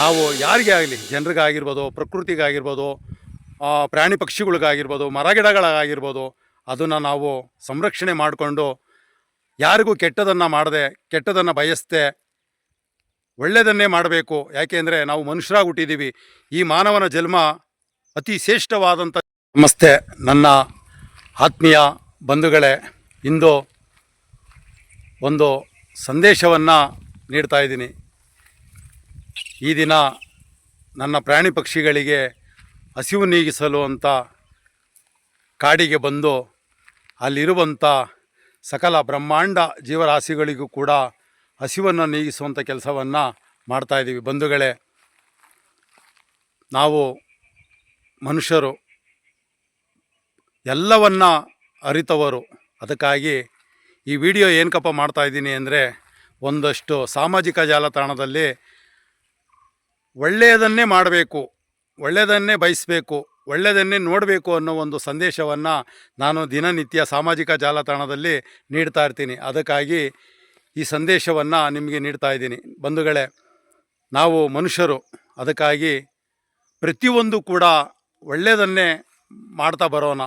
ನಾವು ಯಾರಿಗೇ ಆಗಲಿ, ಜನರಿಗಾಗಿರ್ಬೋದು, ಪ್ರಕೃತಿಗಾಗಿರ್ಬೋದು ಪ್ರಾಣಿ ಪಕ್ಷಿಗಳಿಗಾಗಿರ್ಬೋದು ಮರಗಿಡಗಳಾಗಿರ್ಬೋದು ಅದನ್ನು ನಾವು ಸಂರಕ್ಷಣೆ ಮಾಡಿಕೊಂಡು ಯಾರಿಗೂ ಕೆಟ್ಟದನ್ನು ಮಾಡದೆ, ಕೆಟ್ಟದನ್ನು ಬಯಸ್ತೆ ಒಳ್ಳೆಯದನ್ನೇ ಮಾಡಬೇಕು. ಯಾಕೆಂದರೆ ನಾವು ಮನುಷ್ಯರಾಗಿ ಹುಟ್ಟಿದ್ದೀವಿ ಈ ಮಾನವನ ಜನ್ಮ ಅತಿ ಶ್ರೇಷ್ಠವಾದಂಥ ನಮಸ್ತೆ ನನ್ನ ಆತ್ಮೀಯ ಬಂಧುಗಳೇ. ಇಂದು ಒಂದು ಸಂದೇಶವನ್ನು ನೀಡ್ತಾ ಇದ್ದೀನಿ. ಈ ದಿನ ನನ್ನ ಪ್ರಾಣಿ ಪಕ್ಷಿಗಳಿಗೆ ಹಸಿವು ನೀಗಿಸಲು ಅಂತ ಕಾಡಿಗೆ ಬಂದು ಅಲ್ಲಿರುವಂಥ ಸಕಲ ಬ್ರಹ್ಮಾಂಡ ಜೀವರಾಶಿಗಳಿಗೂ ಕೂಡ ಹಸಿವನ್ನು ನೀಗಿಸುವಂಥ ಕೆಲಸವನ್ನು ಮಾಡ್ತಾಯಿದ್ದೀವಿ ಬಂಧುಗಳೇ, ನಾವು ಮನುಷ್ಯರು, ಎಲ್ಲವನ್ನ ಅರಿತವರು. ಅದಕ್ಕಾಗಿ ಈ ವಿಡಿಯೋ ಏನಕಪ್ಪ ಮಾಡ್ತಾ ಇದ್ದೀನಿ ಅಂದರೆ ಒಂದಷ್ಟು ಸಾಮಾಜಿಕ ಜಾಲತಾಣದಲ್ಲಿ ಒಳ್ಳೆಯದನ್ನೇ ಮಾಡಬೇಕು, ಒಳ್ಳೆಯದನ್ನೇ ಬಯಸಬೇಕು, ಒಳ್ಳೆಯದನ್ನೇ ನೋಡಬೇಕು ಅನ್ನೋ ಒಂದು ಸಂದೇಶವನ್ನು ನಾನು ದಿನನಿತ್ಯ ಸಾಮಾಜಿಕ ಜಾಲತಾಣದಲ್ಲಿ ನೀಡ್ತಾ ಇರ್ತೀನಿ. ಅದಕ್ಕಾಗಿ ಈ ಸಂದೇಶವನ್ನು ನಿಮಗೆ ನೀಡ್ತಾ ಇದ್ದೀನಿ. ಬಂಧುಗಳೇ, ನಾವು ಮನುಷ್ಯರು, ಅದಕ್ಕಾಗಿ ಪ್ರತಿಯೊಂದು ಕೂಡ ಒಳ್ಳೆಯದನ್ನೇ ಮಾಡ್ತಾ ಬರೋಣ.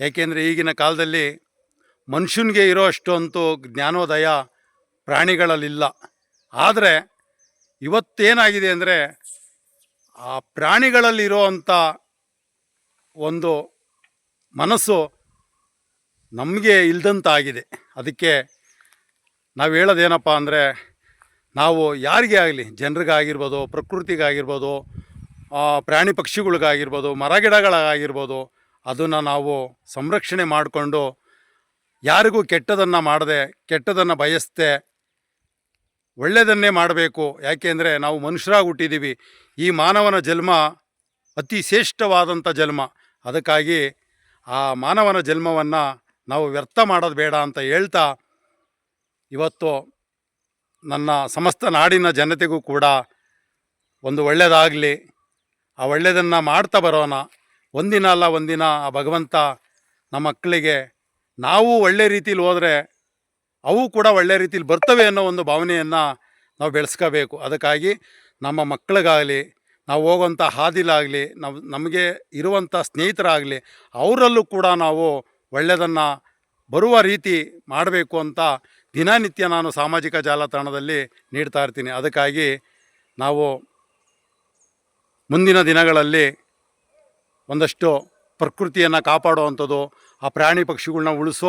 ಏಕೆಂದರೆ ಈಗಿನ ಕಾಲದಲ್ಲಿ ಮನುಷ್ಯನಿಗೆ ಇರೋ ಅಷ್ಟೊಂದು ಜ್ಞಾನೋದಯ ಪ್ರಾಣಿಗಳಲ್ಲಿಲ್ಲ. ಆದರೆ ಇವತ್ತೇನಾಗಿದೆ ಅಂದರೆ ಆ ಪ್ರಾಣಿಗಳಲ್ಲಿರುವಂಥ ಒಂದು ಮನಸ್ಸು ನಮಗೆ ಇಲ್ದಂತಾಗಿದೆ. ಅದಕ್ಕೆ ನಾವು ಹೇಳೋದೇನಪ್ಪ ಅಂದರೆ ನಾವು ಯಾರಿಗೆ ಆಗಲಿ, ಜನರಿಗಾಗಿರ್ಬೋದು, ಪ್ರಕೃತಿಗಾಗಿರ್ಬೋದು ಪ್ರಾಣಿ ಪಕ್ಷಿಗಳಿಗಾಗಿರ್ಬೋದು ಮರಗಿಡಗಳಾಗಿರ್ಬೋದು ಅದನ್ನು ನಾವು ಸಂರಕ್ಷಣೆ ಮಾಡಿಕೊಂಡು ಯಾರಿಗೂ ಕೆಟ್ಟದನ್ನು ಮಾಡದೆ, ಕೆಟ್ಟದನ್ನು ಬಯಸ್ದೆ ಒಳ್ಳೆಯದನ್ನೇ ಮಾಡಬೇಕು. ಯಾಕೆಂದರೆ ನಾವು ಮನುಷ್ಯರಾಗಿ ಹುಟ್ಟಿದ್ದೀವಿ ಈ ಮಾನವನ ಜನ್ಮ ಅತಿ ಶ್ರೇಷ್ಠವಾದಂಥ ಜನ್ಮ. ಅದಕ್ಕಾಗಿ ಆ ಮಾನವನ ಜನ್ಮವನ್ನು ನಾವು ವ್ಯರ್ಥ ಮಾಡೋದು ಬೇಡ ಅಂತ ಹೇಳ್ತಾ ಇವತ್ತು ನನ್ನ ಸಮಸ್ತ ನಾಡಿನ ಜನತೆಗೂ ಕೂಡ ಒಂದು ಒಳ್ಳೆಯದಾಗಲಿ. ಆ ಒಳ್ಳೆಯದನ್ನು ಮಾಡ್ತಾ ಬರೋಣ. ಒಂದಿನ ಅಲ್ಲ ಒಂದಿನ ಆ ಭಗವಂತ ನಮ್ಮ ಮಕ್ಕಳಿಗೆ ನಾವು ಒಳ್ಳೆ ರೀತಿಲಿ ಹೋದರೆ ಅವು ಕೂಡ ಒಳ್ಳೆ ರೀತಿಯಲ್ಲಿ ಬರ್ತವೆ ಅನ್ನೋ ಒಂದು ಭಾವನೆಯನ್ನು ನಾವು ಬೆಳೆಸ್ಕೋಬೇಕು. ಅದಕ್ಕಾಗಿ ನಮ್ಮ ಮಕ್ಕಳಿಗಾಗಲಿ, ನಾವು ಹೋಗುವಂಥ ಹಾದಿಲಾಗಲಿ, ನಾವು ನಮಗೆ ಇರುವಂಥ ಸ್ನೇಹಿತರಾಗಲಿ, ಅವರಲ್ಲೂ ಕೂಡ ನಾವು ಒಳ್ಳೆಯದನ್ನು ಬರುವ ರೀತಿ ಮಾಡಬೇಕು ಅಂತ ದಿನನಿತ್ಯ ನಾನು ಸಾಮಾಜಿಕ ಜಾಲತಾಣದಲ್ಲಿ ನೀಡ್ತಾ ಇರ್ತೀನಿ. ಅದಕ್ಕಾಗಿ ನಾವು ಮುಂದಿನ ದಿನಗಳಲ್ಲಿ ಒಂದಷ್ಟು ಪ್ರಕೃತಿಯನ್ನು ಕಾಪಾಡುವಂಥದ್ದು, ಆ ಪ್ರಾಣಿ ಪಕ್ಷಿಗಳನ್ನ ಉಳಿಸೋ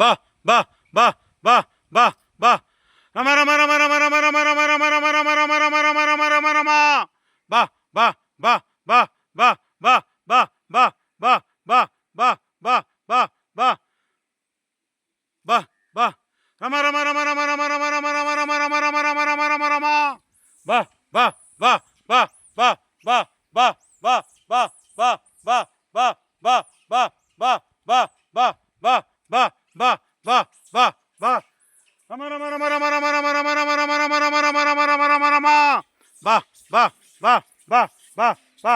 ರಮ ರಮ ರಮ ರಮ ಬಾ ಬಾ ಬಾ ಬಾ ಬಾ ಬಾ ಬಾ ಬಾ ಬಾ ಬಾ ಬಾ ಬಾ ರಮ ರಮ ರಮ ರಮ ರಮ ರಮ ರಮ ರಮ ರಮ ರಮ ರಮ ರಮ ರಮ ರಮ ರಮ ರಮ ಬಾ ಬಾ ಬಾ ಬಾ ಬಾ ಬಾ ಬಾ ಬಾ ಬಾ ಬಾ ಬಾ ಬಾ ಬಾ ಬಾ ಬಾ ಬಾ ರಮ ರಮ ರಮ ರಮ ರಮ ರಮ ರಮ ರಮ ರಮ ರಮ ರಮ வா